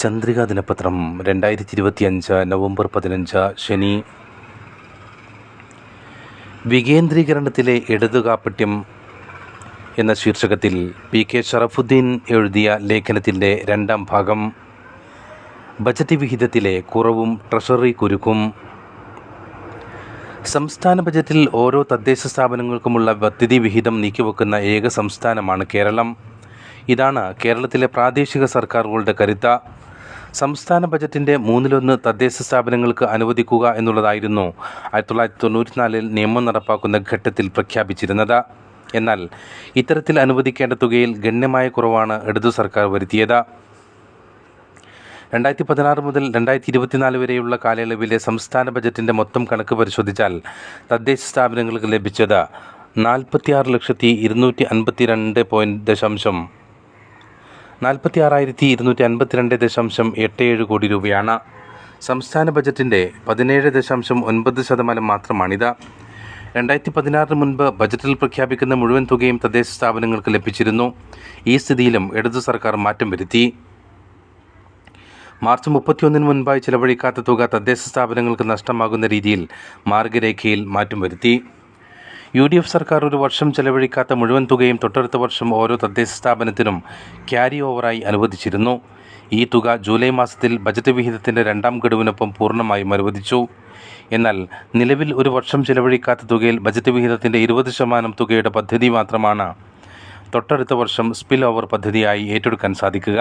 ചന്ദ്രിക ദിനപത്രം രണ്ടായിരത്തി ഇരുപത്തിയഞ്ച് നവംബർ പതിനഞ്ച് ശനി. വികേന്ദ്രീകരണത്തിലെ ഇടതുകാപ്പട്യം എന്ന ശീർഷകത്തിൽ പി കെ ഷറഫുദ്ദീൻ എഴുതിയ ലേഖനത്തിന്റെ രണ്ടാം ഭാഗം. ബജറ്റ് വിഹിതത്തിലെ കുറവും ട്രഷറി കുരുക്കും. സംസ്ഥാന ബജറ്റിൽ ഓരോ തദ്ദേശ സ്ഥാപനങ്ങൾക്കുമുള്ള പദ്ധതി വിഹിതം നീക്കിവെക്കുന്ന ഏക സംസ്ഥാനമാണ് കേരളം. ഇതാണ് കേരളത്തിലെ പ്രാദേശിക സർക്കാരുകളുടെ കരുത്ത സംസ്ഥാന ബജറ്റിന്റെ മൂന്നിലൊന്ന് തദ്ദേശ സ്ഥാപനങ്ങൾക്ക് അനുവദിക്കുക എന്നുള്ളതായിരുന്നു ആയിരത്തി തൊള്ളായിരത്തി തൊണ്ണൂറ്റിനാലിൽ നിയമം നടപ്പാക്കുന്ന ഘട്ടത്തിൽ പ്രഖ്യാപിച്ചിരുന്നത്. എന്നാൽ ഇത്തരത്തിൽ അനുവദിക്കേണ്ട തുകയിൽ ഗണ്യമായ കുറവാണ് ഇടതു സർക്കാർ വരുത്തിയത്. രണ്ടായിരത്തി പതിനാറ് മുതൽ രണ്ടായിരത്തി ഇരുപത്തിനാല് വരെയുള്ള കാലയളവിലെ സംസ്ഥാന ബജറ്റിന്റെ മൊത്തം കണക്ക് പരിശോധിച്ചാൽ തദ്ദേശ സ്ഥാപനങ്ങൾക്ക് ലഭിച്ചത് നാൽപ്പത്തിയാറ് ലക്ഷത്തി ഇരുന്നൂറ്റി അൻപത്തി രണ്ട് പോയിന്റ് ദശാംശം നാൽപ്പത്തി ആറായിരത്തി ഇരുന്നൂറ്റി അൻപത്തിരണ്ട് ദശാംശം എട്ട് ഏഴ് കോടി രൂപയാണ്. സംസ്ഥാന ബജറ്റിന്റെ പതിനേഴ് ദശാംശം ഒൻപത് ശതമാനം മാത്രമാണിത്. രണ്ടായിരത്തി പതിനാറിന് മുൻപ് ബജറ്റിൽ പ്രഖ്യാപിക്കുന്ന മുഴുവൻ തുകയും തദ്ദേശ സ്ഥാപനങ്ങൾക്ക് ലഭിച്ചിരുന്നു. ഈ സ്ഥിതിയിലും ഇടതു സർക്കാർ മാറ്റം വരുത്തി. മാർച്ച് മുപ്പത്തിയൊന്നിന് മുൻപായി ചിലവഴിക്കാത്ത തുക തദ്ദേശ സ്ഥാപനങ്ങൾക്ക് നഷ്ടമാകുന്ന രീതിയിൽ മാർഗരേഖയിൽ മാറ്റം വരുത്തി. യു ഡി എഫ് സർക്കാർ ഒരു വർഷം ചെലവഴിക്കാത്ത മുഴുവൻ തുകയും തൊട്ടടുത്ത വർഷം ഓരോ തദ്ദേശ സ്ഥാപനത്തിനും ക്യാരി ഓവറായി അനുവദിച്ചിരുന്നു. ഈ തുക ജൂലൈ മാസത്തിൽ ബജറ്റ് വിഹിതത്തിന്റെ രണ്ടാം ഗഡുവിനൊപ്പം പൂർണമായും അനുവദിച്ചു. എന്നാൽ നിലവിൽ ഒരു വർഷം ചെലവഴിക്കാത്ത തുകയിൽ ബജറ്റ് വിഹിതത്തിന്റെ ഇരുപത് ശതമാനം തുകയുടെ പദ്ധതി മാത്രമാണ് തൊട്ടടുത്ത വർഷം സ്പിൽ ഓവർ പദ്ധതിയായി ഏറ്റെടുക്കാൻ സാധിക്കുക.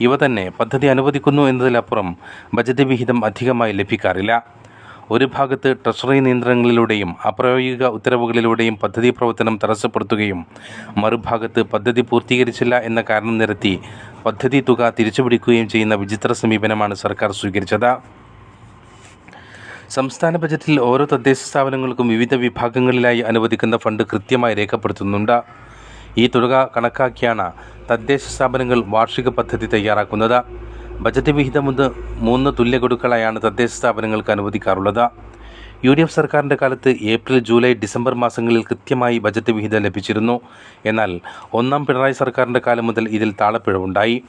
ഇവ തന്നെ പദ്ധതി അനുവദിക്കുന്നു എന്നതിലപ്പുറം ബജറ്റ് വിഹിതം അധികമായി ലഭിക്കാറില്ല. ഒരു ഭാഗത്ത് ട്രഷറി നിയന്ത്രണങ്ങളിലൂടെയും അപ്രായോഗിക ഉത്തരവുകളിലൂടെയും പദ്ധതി പ്രവർത്തനം തടസ്സപ്പെടുത്തുകയും മറുഭാഗത്ത് പദ്ധതി പൂർത്തീകരിച്ചില്ല എന്ന കാരണം നിരത്തി പദ്ധതി തുക തിരിച്ചുപിടിക്കുകയും ചെയ്യുന്ന വിചിത്ര സമീപനമാണ് സർക്കാർ സ്വീകരിച്ചത്. സംസ്ഥാന ബജറ്റിൽ ഓരോ തദ്ദേശ സ്ഥാപനങ്ങൾക്കും വിവിധ വിഭാഗങ്ങളിലായി അനുവദിക്കുന്ന ഫണ്ട് കൃത്യമായി രേഖപ്പെടുത്തുന്നുണ്ട്. ഈ തുക കണക്കാക്കിയാണ് തദ്ദേശ സ്ഥാപനങ്ങൾ വാർഷിക പദ്ധതി തയ്യാറാക്കുന്നത്. ബജറ്റ് വിഹിതം മുതൽ മൂന്ന് തുല്യ ഗഡുക്കളായാണ് തദ്ദേശ സ്ഥാപനങ്ങൾക്ക് അനുവദിക്കാറുള്ളത്. യു ഡി എഫ് സർക്കാരിന്റെ കാലത്ത് ഏപ്രിൽ ജൂലൈ ഡിസംബർ മാസങ്ങളിൽ കൃത്യമായി ബജറ്റ് വിഹിതം ലഭിച്ചിരുന്നു. എന്നാൽ ഒന്നാം പിണറായി സർക്കാരിന്റെ കാലം മുതൽ ഇതിൽ താളപ്പിഴവുണ്ടായി.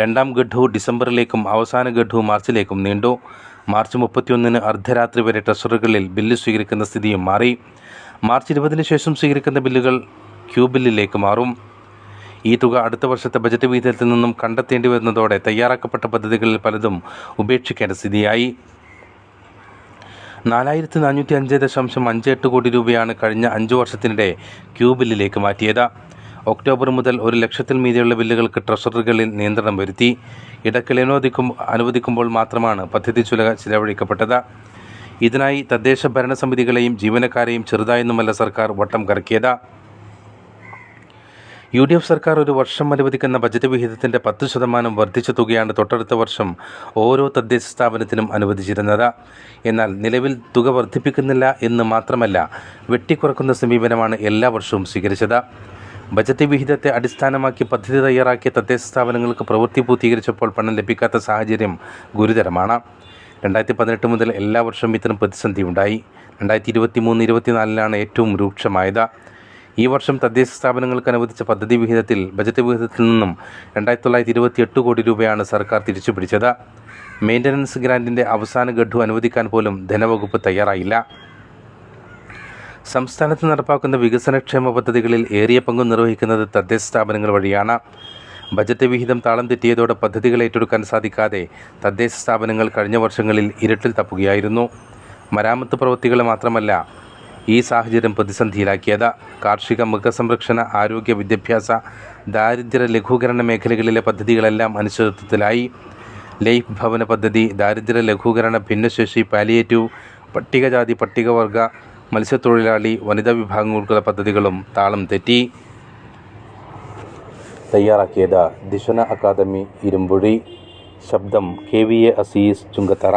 രണ്ടാം ഗഡു ഡിസംബറിലേക്കും അവസാന ഗഡു മാർച്ചിലേക്കും നീണ്ടു. മാർച്ച് മുപ്പത്തിയൊന്നിന് അർദ്ധരാത്രി വരെ ട്രഷറികളിൽ ബില്ല് സ്വീകരിക്കുന്ന സ്ഥിതിയും മാറി. മാർച്ച് ഇരുപതിന് ശേഷം സ്വീകരിക്കുന്ന ബില്ലുകൾ ക്യൂ ബില്ലിലേക്ക് മാറും. ഈ തുക അടുത്ത വർഷത്തെ ബജറ്റ് വിഹിതത്തിൽ നിന്നും കണ്ടെത്തേണ്ടി വരുന്നതോടെ തയ്യാറാക്കപ്പെട്ട പദ്ധതികളിൽ പലതും ഉപേക്ഷിക്കേണ്ട സ്ഥിതിയായി. നാലായിരത്തി നാനൂറ്റി അഞ്ച് ദശാംശം അഞ്ച് എട്ട് കോടി രൂപയാണ് കഴിഞ്ഞ അഞ്ച് വർഷത്തിനിടെ ക്യൂ ബില്ലിലേക്ക് മാറ്റിയത്. ഒക്ടോബർ മുതൽ ഒരു ലക്ഷത്തിൽ മീതിയുള്ള ബില്ലുകൾക്ക് ട്രഷറികളിൽ നിയന്ത്രണം വരുത്തി. ഇടയ്ക്കൽ അനുവദിക്കും അനുവദിക്കുമ്പോൾ മാത്രമാണ് പദ്ധതി ചുല ചിലവഴിക്കപ്പെട്ടത്. ഇതിനായി തദ്ദേശ ഭരണസമിതികളെയും ജീവനക്കാരെയും ചെറുതായൊന്നുമല്ല സർക്കാർ വട്ടം കറക്കിയത്. യു ഡി എഫ് സർക്കാർ ഒരു വർഷം അനുവദിക്കുന്ന ബജറ്റ് വിഹിതത്തിന്റെ പത്ത് ശതമാനം വർദ്ധിച്ച തുകയാണ് തൊട്ടടുത്ത വർഷം ഓരോ തദ്ദേശ സ്ഥാപനത്തിനും അനുവദിച്ചിരുന്നത്. എന്നാൽ നിലവിൽ തുക വർദ്ധിപ്പിക്കുന്നില്ല എന്ന് മാത്രമല്ല വെട്ടിക്കുറക്കുന്ന സമീപനമാണ് എല്ലാ വർഷവും സ്വീകരിച്ചത്. ബജറ്റ് വിഹിതത്തെ അടിസ്ഥാനമാക്കി പദ്ധതി തയ്യാറാക്കിയ തദ്ദേശ സ്ഥാപനങ്ങൾക്ക് പ്രവൃത്തി പൂർത്തീകരിച്ചപ്പോൾ പണം ലഭിക്കാത്ത സാഹചര്യം ഗുരുതരമാണ്. രണ്ടായിരത്തി പതിനെട്ട് മുതൽ എല്ലാ വർഷവും ഇത്തരം പ്രതിസന്ധി ഉണ്ടായി രണ്ടായിരത്തി ഇരുപത്തി മൂന്ന് ഇരുപത്തിനാലിലാണ് ഏറ്റവും രൂക്ഷമായത്. ഈ വർഷം തദ്ദേശ സ്ഥാപനങ്ങൾക്ക് അനുവദിച്ച പദ്ധതി വിഹിതത്തിൽ ബജറ്റ് വിഹിതത്തിൽ നിന്നും രണ്ടായിരത്തി തൊള്ളായിരത്തി ഇരുപത്തി എട്ട് കോടി രൂപയാണ് സർക്കാർ തിരിച്ചു പിടിച്ചത് മെയിന്റനൻസ് ഗ്രാന്റിന്റെ അവസാന ഗഡു അനുവദിക്കാൻ പോലും ധനവകുപ്പ് തയ്യാറായില്ല. സംസ്ഥാനത്ത് നടപ്പാക്കുന്ന വികസനക്ഷേമ പദ്ധതികളിൽ ഏറിയ പങ്കും നിർവഹിക്കുന്നത് തദ്ദേശ സ്ഥാപനങ്ങൾ വഴിയാണ്. ബജറ്റ് വിഹിതം താളം തെറ്റിയതോടെ പദ്ധതികൾ ഏറ്റെടുക്കാൻ സാധിക്കാതെ തദ്ദേശ സ്ഥാപനങ്ങൾ കഴിഞ്ഞ വർഷങ്ങളിൽ ഇരുട്ടിൽ തപ്പുകയായിരുന്നു. മരാമത്ത് പ്രവൃത്തികൾ മാത്രമല്ല ഈ സാഹചര്യം പ്രതിസന്ധിയിലാക്കിയത്. കാർഷിക മൃഗസംരക്ഷണ ആരോഗ്യ വിദ്യാഭ്യാസ ദാരിദ്ര്യ ലഘൂകരണ മേഖലകളിലെ പദ്ധതികളെല്ലാം അനിശ്ചിതത്വത്തിലായി ലൈഫ് ഭവന പദ്ധതി ദാരിദ്ര്യ ലഘൂകരണ ഭിന്നശേഷി പാലിയേറ്റീവ് പട്ടികജാതി പട്ടികവർഗ മത്സ്യത്തൊഴിലാളി വനിതാ വിഭാഗങ്ങൾക്കുള്ള പദ്ധതികളും താളം തെറ്റി. തയ്യാറാക്കിയത് ദിശന അക്കാദമി ഇരുമ്പുഴി. ശബ്ദം K V A Azeez Chungathara.